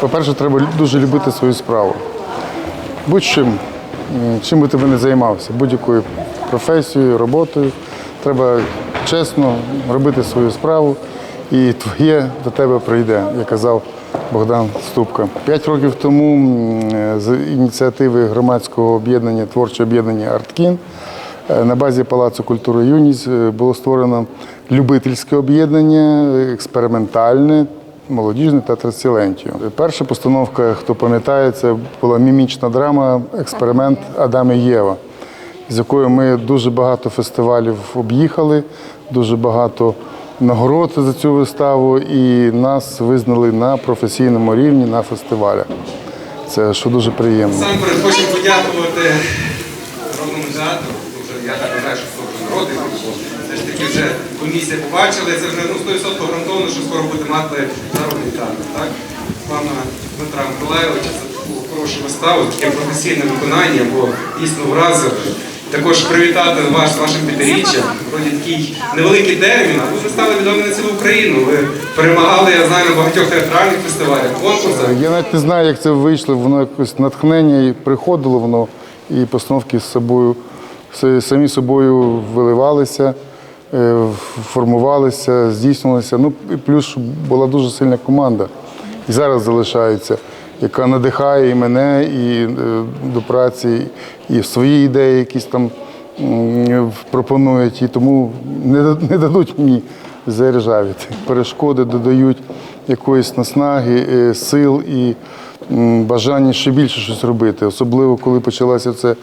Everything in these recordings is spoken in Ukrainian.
По-перше, треба дуже любити свою справу. Будь-чим, чим би ти не займався, будь-якою професією, роботою. Треба чесно робити свою справу, і твоє до тебе прийде, як казав Богдан Ступка. П'ять років тому з ініціативи громадського об'єднання, творчого об'єднання Арткін е, на базі Палацу культури Юність е, було створено любительське об'єднання, експериментальне, молодіжне та трансілентію. Перша постановка, хто пам'ятає, це була мімічна драма Експеримент Адам і Єва, з якою ми дуже багато фестивалів об'їхали, дуже багато нагород за цю виставу, і нас визнали на професійному рівні на фестивалях. Це що дуже приємно. Насамперед хочемо подякувати народному театру. Я так вважаю, що це вже народний бо все ж таки вже комісія побачила, і це вже ну, 100% гарантовано, що скоро буде мати народний театр. Так? Пана Дмитра Миколаєвича за таку хорошу виставу, таке професійне виконання, бо дійсно вразили. Також привітати вас з вашим п'ятиріччям. Вроді такий невеликий термін, а ви стали відомі на цілу Україну. Ви перемагали, я знаю, на багатьох театральних фестивалях, конкурсах. Я навіть не знаю, як це вийшло, воно якось натхнення і приходило воно, і постановки з собою самі собою виливалися, формувалися, здійснювалися. Ну і плюс була дуже сильна команда. І зараз залишається, яка надихає і мене, і е, до праці, і свої ідеї якісь там пропонують, і тому не, дадуть мені заржавіти. Перешкоди додають якоїсь наснаги, е, сил і бажання ще більше щось робити. Особливо, коли почалося це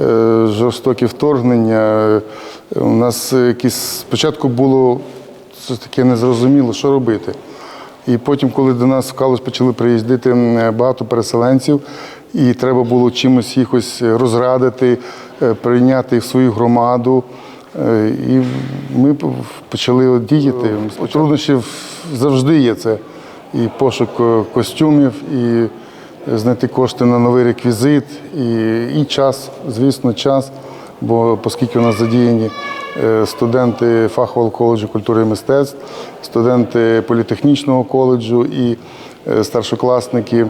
е, жорстоке вторгнення. Е, У нас якісь спочатку було це таке незрозуміло, що робити. І потім, коли до нас в Калуш почали приїздити багато переселенців, і треба було чимось їх ось розрадити, е, прийняти в свою громаду. Е, І ми почали діяти. Труднощів завжди є це. І пошук е, костюмів, і знайти кошти на новий реквізит, і, і час, звісно, час. Бо оскільки у нас задіяні е, студенти фахового коледжу культури і мистецтв, студенти політехнічного коледжу і е, старшокласники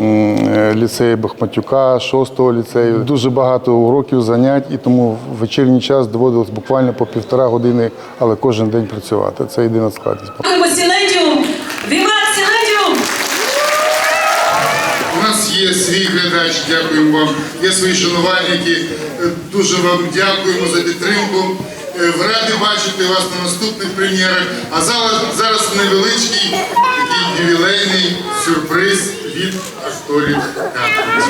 е, ліцею Бахматюка, 6-го ліцею. Дуже багато уроків, занять, і тому в вечірній час доводилось буквально по півтора години, але кожен день працювати. Це єдина складність. Дякуємо Сілентіум! Віват Сілентіум! У нас є глядач, дякуємо вам. Є свої шанувальники. Е, Дуже вам дякуємо за підтримку. Е, Раді бачити вас на наступних прем'єрах. А зараз, зараз невеличкий такий ювілейний сюрприз від акторів театру.